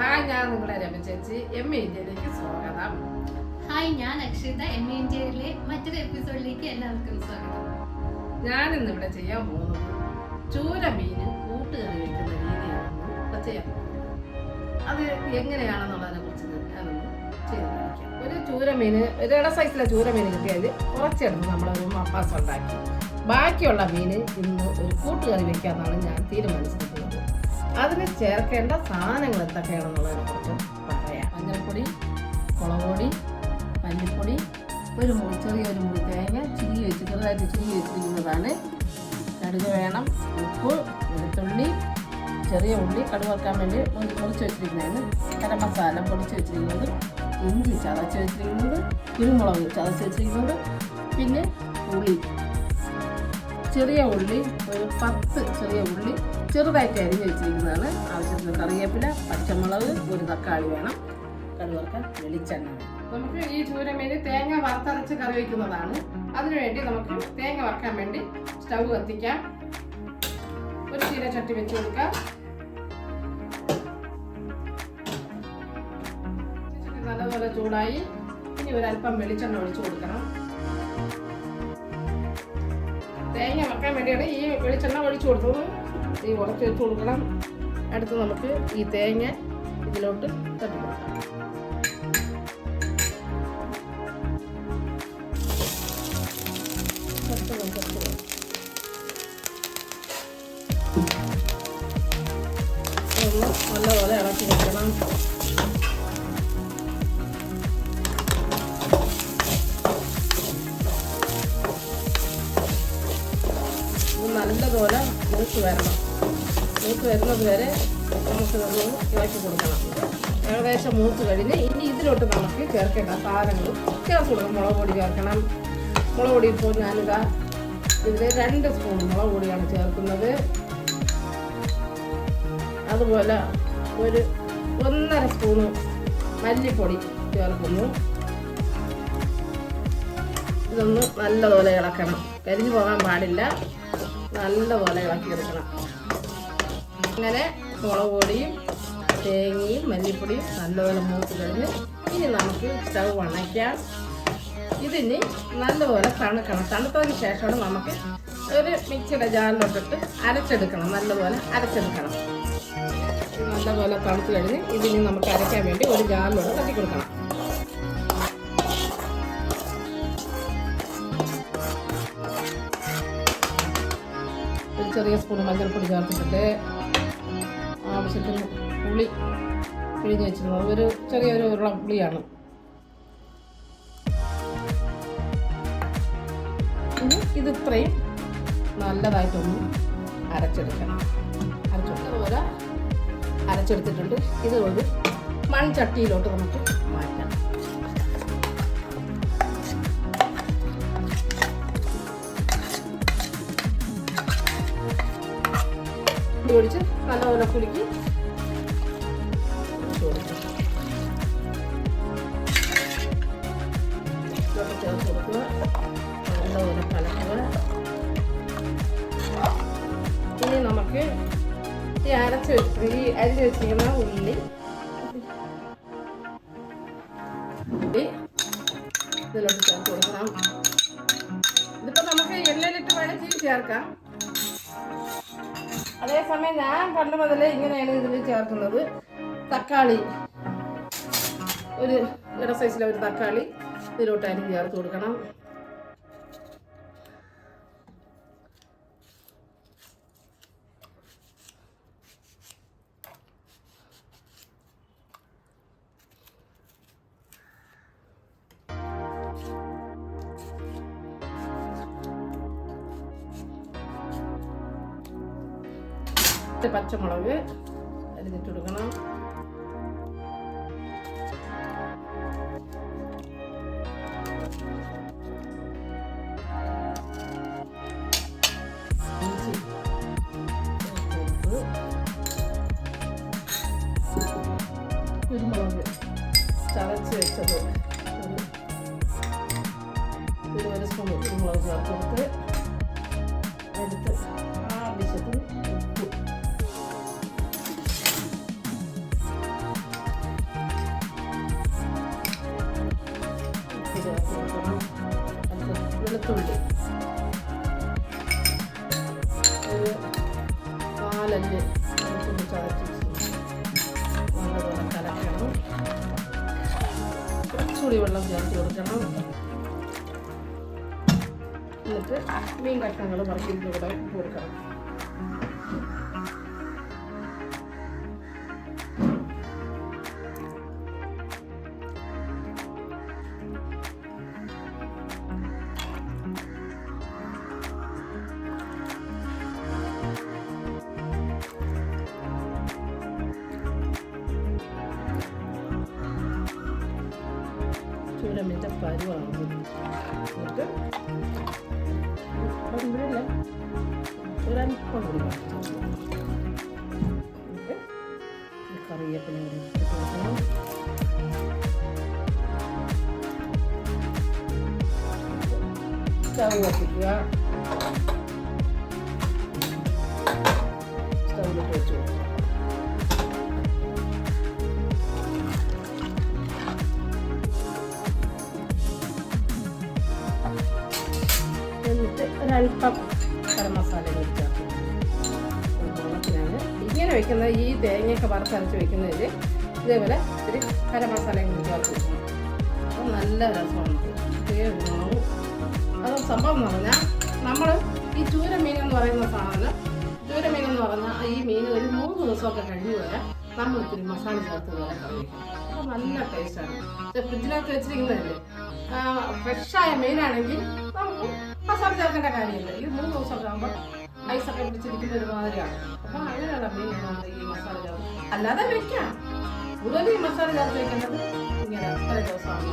Hi ഞാൻ നിങ്ങളെ രമ ചേച്ചി. എം ഇന്ത്യയിലേക്ക് സ്വാഗതം. ഹായ് ഞാൻ അക്ഷിത. എം ഇന്ത്യയിലെ മറ്റൊരു എപ്പിസോഡിലേക്ക് എല്ലാവർക്കും സ്വാഗതം. ഞാൻ ഇന്ന് ഇവിടെ ചെയ്യാൻ പോകുന്നത് ചൂര മീൻ കൂട്ടുകറി വെക്കുന്ന രീതിയാണ് ചെയ്യാൻ അത് എങ്ങനെയാണെന്നുള്ളതിനെ കുറിച്ച് ഞാനൊന്ന് ചെയ്ത് കാണിക്കാം. ഒരു ചൂര ഒരു ഇട സൈസിലെ ചൂര മീൻ കിട്ടിയത് കുറച്ചെടുത്ത് നമ്മളൊരു മപ്പാസ് ഉണ്ടാക്കി. ബാക്കിയുള്ള മീൻ ഇന്ന് ഒരു കൂട്ടുകറി വെക്കാമെന്നാണ് ഞാൻ തീരുമാനിച്ചിരിക്കുന്നത്. അതിന് ചേർക്കേണ്ട സാധനങ്ങൾ എന്തൊക്കെയാണെന്നുള്ളതിനെ കുറിച്ച് പറയാം. മഞ്ഞൾപ്പൊടി കുളപൊടി മല്ലിപ്പൊടി ഒരു മുറി ചെറിയ ഒരു മുറി തേങ്ങ ചിരി വെച്ച് ചെറുതായിട്ട് ചിരി വെച്ചിരിക്കുന്നതാണ്. കടുക് വേണം ഉപ്പ് വെളുത്തുള്ളി ചെറിയ ഉള്ളി കടുക് വറുക്കാൻ വേണ്ടി മുറിച്ച് വെച്ചിരിക്കുന്നതാണ്. കര മസാല പൊടിച്ച് വെച്ചിരിക്കുന്നത് ഇഞ്ചി ചതച്ച് വെച്ചിരിക്കുന്നത് കുരുമുളക് ചതച്ച് വെച്ചിരിക്കുന്നത് പിന്നെ ഉള്ളി. ചെറിയ ഉള്ളി ഒരു പത്ത് ചെറിയ ഉള്ളി ചെറുതായിട്ട് അരിഞ്ഞ് വെച്ചിരിക്കുന്നതാണ്. ആവശ്യത്തിന് കറിവേപ്പില പച്ചമുളക് ഒരു തക്കാളി വേണം. കടുവറക്കാൻ വെളിച്ചെണ്ണ നമുക്ക് ഈ ചൂരമീൻ തേങ്ങ വറുത്തരച്ച് കറി വയ്ക്കുന്നതാണ് അതിനുവേണ്ടി നമുക്ക് തേങ്ങ വറക്കാൻ വേണ്ടി സ്റ്റൗ കത്തിക്കാം. ഒരു ചീര ചട്ടി വെച്ച് കൊടുക്കാം. നല്ലപോലെ ചൂടായി. ഇനി ഒരല്പം വെളിച്ചെണ്ണ ഒഴിച്ചു കൊടുക്കണം. തേങ്ങ വറക്കാൻ വേണ്ടിയാണ് ഈ വെളിച്ചെണ്ണ ഒഴിച്ചു കൊടുത്തത്. ഈ ഉറച്ചു വെച്ച് കൊടുക്കണം. അടുത്ത് നമുക്ക് ഈ തേങ്ങ ഇതിലോട്ട് തട്ടി കൊടുക്കാം. ഒന്ന് നല്ലപോലെ ഇളക്കി വെക്കണം. നല്ലതുപോലെ മൂത്ത് വരണം. മൂത്ത് വരുന്നത് വരെ നമുക്ക് നമ്മൾ ഇളക്കി കൊടുക്കണം. ഏകദേശം മൂത്ത് കഴിഞ്ഞ് ഇനി ഇതിലോട്ട് നമുക്ക് ചേർക്കേണ്ട സാധനങ്ങൾ ചേർത്ത് കൊടുക്കണം മുളക് പൊടി ചേർക്കണം. മുളക് പൊടി ഇപ്പോൾ ഞാനിതാ ഇതിൽ രണ്ട് സ്പൂൺ മുളക് പൊടിയാണ് ചേർക്കുന്നത്. അതുപോലെ ഒരു ഒന്നര സ്പൂണ് മല്ലിപ്പൊടി ചേർക്കുന്നു. ഇതൊന്ന് നല്ലതുപോലെ ഇളക്കണം. കരിഞ്ഞു പോകാൻ പാടില്ല. നല്ലപോലെ ഇളക്കിയെടുക്കണം അങ്ങനെ മുളക് പൊടിയും തേങ്ങയും മല്ലിപ്പൊടിയും നല്ലപോലെ മൂത്ത് കഴിഞ്ഞ് ഇനി നമുക്ക് സ്റ്റവ് അണയ്ക്കാം ഇതിന് നല്ലപോലെ തണുക്കണം. തണുത്തതിന് ശേഷമാണ് നമുക്ക് ഒരു മിക്സിയുടെ ജാറിലോട്ടിട്ട് അരച്ചെടുക്കണം. നല്ലപോലെ അരച്ചെടുക്കണം. നല്ലപോലെ തണുത്ത് കഴിഞ്ഞ് ഇതിന് നമുക്ക് അരയ്ക്കാൻ വേണ്ടി ഒരു ജാറിലോട്ട് തട്ടി കൊടുക്കണം. ഒരു ചെറിയ സ്പൂൺ മഞ്ഞൾപ്പൊടി ചേർത്തിട്ടുണ്ട് ആവശ്യത്തിന് പുളി പിഴിഞ്ഞ് വെച്ചിരുന്നത് ഒരു ചെറിയൊരു ഉരുള പുളിയാണ്. ഇനി ഇത് ഇത്രയും നല്ലതായിട്ടൊന്ന് അരച്ചെടുക്കണം. അരച്ചെടുത്തത് പോലെ അരച്ചെടുത്തിട്ടുണ്ട്. ഇത് ഒരു മൺചട്ടിയിലോട്ട് നമുക്ക് മാറ്റാം ഒഴിച്ച് നല്ലപോലെ കുലുക്കി അരിഞ്ഞ് ഉള്ളി. ഉള്ളി. ഇതിലോട്ട് ചേർത്ത് കൊടുക്കണം. ഇതിപ്പോൾ നമുക്ക് എണ്ണയിലിട്ട് വഴറ്റി ചേർക്കാം. അതേസമയം ഞാൻ പണ്ട് മുതലേ ഇങ്ങനെയാണ് ഇതിൽ ചേർക്കുന്നത് തക്കാളി. ഒരു ഇട സൈസിലെ ഒരു തക്കാളി ഇതിലോട്ടായിരിക്കും ചേർത്ത് കൊടുക്കണം. പച്ചമുളക് അരിഞ്ഞിട്ട് കൊടുക്കണം കുരുമുളക് ചതച്ച് വെച്ചത് ഒരു ഒരു സ്പൂൺ കുരുമുളക് ചേർത്ത് കൊടുത്ത് എടുത്ത് ആവശ്യത്തിന് വെളുത്തുള്ളി ഒരു നാലഞ്ച് വെളുത്തുള്ളി ചതച്ച് നല്ലപോലെ കലക്കണം കുറച്ചുകൂടി വെള്ളം ചേർത്ത് കൊടുക്കണം. എന്നിട്ട് മീൻ കഷ്ണങ്ങൾ പറക്കിയിട്ട് കൂടെ ഇട്ട് കൊടുക്കണം ചൂരമീന്റെ പരുവാണ് എന്നിട്ട് ഇവിടെയല്ല ഒരല്പം കൂടി എന്നിട്ട് കറിവേപ്പില ഇട്ട് കൊടുക്കണം. ഒരല്പം ഗരം മസാല ചേർക്കും ഇങ്ങനെ വെക്കുന്നത് ഈ തേങ്ങയൊക്കെ വറുത്തരച്ച് വെക്കുന്നതിൽ ഇതേപോലെ ഇത്തിരി ഗരം മസാലയും കൂടി ചേർത്ത് അപ്പം നല്ല രസമാണ്. അത് സംഭവം എന്ന് പറഞ്ഞാൽ നമ്മൾ ഈ ചൂര മീൻ എന്ന് പറയുന്ന സാധനം ചൂര മീൻ എന്ന് പറഞ്ഞാൽ ഈ മീൻ ഒരു മൂന്ന് ദിവസമൊക്കെ കഴിഞ്ഞ് വരെ നമ്മൾ ഇത്തിരി മസാല ചേർത്ത് അപ്പോൾ നല്ല ടേസ്റ്റാണ് ഫ്രിഡ്ജിനകത്ത് വെച്ചിരിക്കുന്നതല്ലേ? ഫ്രഷായ മീനാണെങ്കിൽ നമുക്ക് മസാല ചേർക്കേണ്ട കാര്യമില്ല? ഇത് മൂന്ന് ദിവസം ആകുമ്പോൾ ഐസൊക്കെ പിടിച്ചിരിക്കുന്ന ഒരുമാതിരിയാണ് അപ്പം അങ്ങനെയുള്ള നമ്മൾ ഈ മസാല ചേർത്ത് അല്ലാതെ വെക്കാം. കൂടുതൽ ഈ മസാല ചേർത്ത് വെക്കുന്നത് ഇങ്ങനെ എത്ര ദിവസമാണ്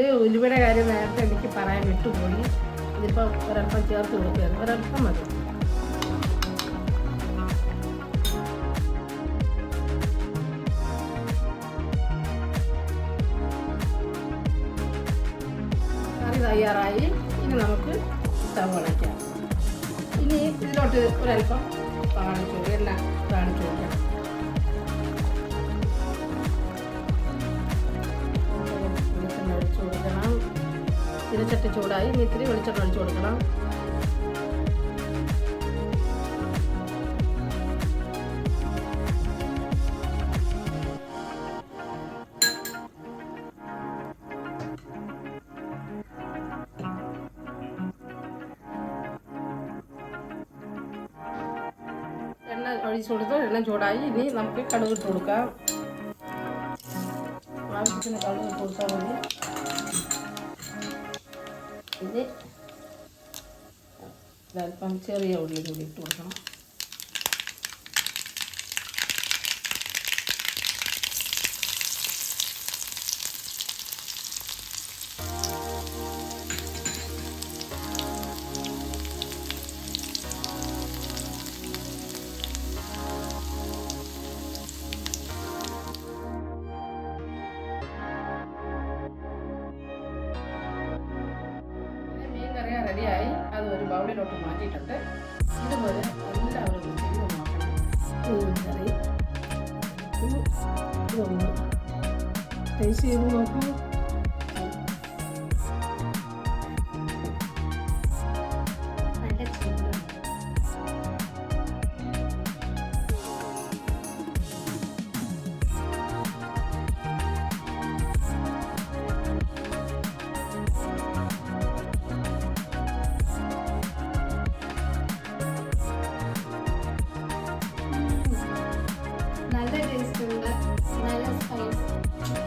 ഉലുവയുടെ കാര്യം നേരത്തെ എനിക്ക് പറയാൻ വിട്ടുപോയി. ഇതിപ്പോൾ ഒരൽപ്പം ചേർത്ത് കൊടുക്കുകയാണ്. ഒരൽപ്പം മതി. കറി തയ്യാറായി. ഇനി നമുക്ക് സ്റ്റവ് അടയ്ക്കാം. ഇനി ഇതിലോട്ട് ഒരൽപ്പം കാണിച്ചു എല്ലാം കാണിച്ചു വയ്ക്കാം തിരിച്ചട്ടി ചൂടായി. ഇനി ഇത്തിരി വെളിച്ചെണ്ണ ഒഴിച്ചു കൊടുക്കണം. എണ്ണ ഒഴിച്ചു കൊടുത്ത് എണ്ണ ചൂടായി. ഇനി നമുക്ക് കടുക് ഇട്ട് കൊടുക്കാം. ആവശ്യത്തിന് കടുക് ഇട്ട് കൊടുത്താൽ മതി. ഇത് അല്പം ചെറിയ ഉള്ളി കൂടി ഇട്ട് കൊടുക്കണം. റെഡിയായി. അത് ഒരു ബൗളിലോട്ട് മാറ്റിയിട്ടുണ്ട്. ഇതുപോലെ എല്ലാവരും ചെയ്ത് നോക്കണം. ടേസ്റ്റ് ചെയ്ത് നോക്കൂ.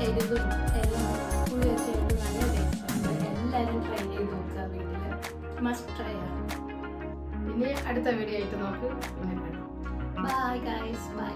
എരിവും എല്ലാം പുളി ഒക്കെ ഉണ്ട് നല്ല ടേസ്റ്റ് ഉണ്ട് എല്ലാവരും ട്രൈ ചെയ്ത് നോക്കുക വീട്ടിൽ മസ്റ്റ് ട്രൈ ആണ് ഇനി അടുത്ത വീഡിയോ ആയിട്ട് നോക്ക്. Bye guys bye